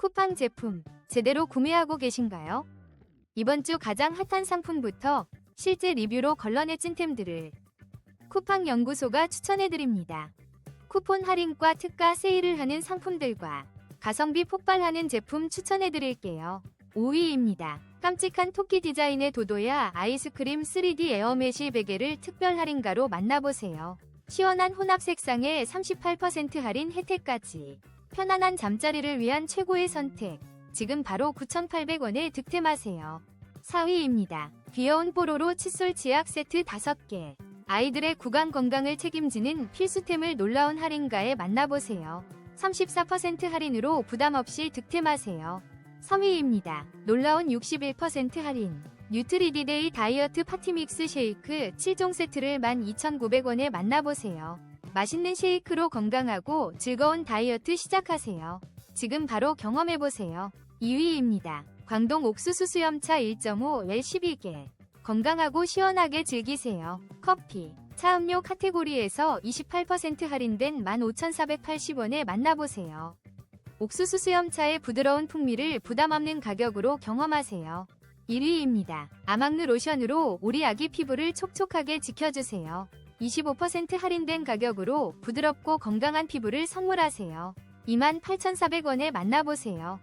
쿠팡 제품 제대로 구매하고 계신가요? 이번 주 가장 핫한 상품부터 실제 리뷰로 걸러내 찐템들을 쿠팡 연구소가 추천해드립니다. 쿠폰 할인과 특가 세일을 하는 상품들과 가성비 폭발하는 제품 추천해드릴게요. 5위입니다. 깜찍한 토끼 디자인의 도도야 아이스크림 3D 에어메시 베개를 특별 할인가로 만나보세요. 시원한 혼합 색상에 38% 할인 혜택까지. 편안한 잠자리를 위한 최고의 선택. 지금 바로 9,800원에 득템하세요. 4위입니다. 귀여운 뽀로로 칫솔 치약 세트 5개. 아이들의 구강 건강을 책임지는 필수템을 놀라운 할인가에 만나보세요. 34% 할인으로 부담 없이 득템하세요. 3위입니다. 놀라운 61% 할인. 뉴트리디데이 다이어트 파티믹스 쉐이크 7종 세트를 12,900원에 만나보세요. 맛있는 쉐이크로 건강하고 즐거운 다이어트 시작하세요. 지금 바로 경험해보세요. 2위입니다. 광동 옥수수 수염차 1.5L 12개. 건강하고 시원하게 즐기세요. 커피, 차 음료 카테고리에서 28% 할인된 15,480원에 만나보세요. 옥수수 수염차의 부드러운 풍미를 부담 없는 가격으로 경험하세요. 1위입니다. 아망르 로션으로 우리 아기 피부를 촉촉하게 지켜주세요. 25% 할인된 가격으로 부드럽고 건강한 피부를 선물하세요. 28,400원에 만나보세요.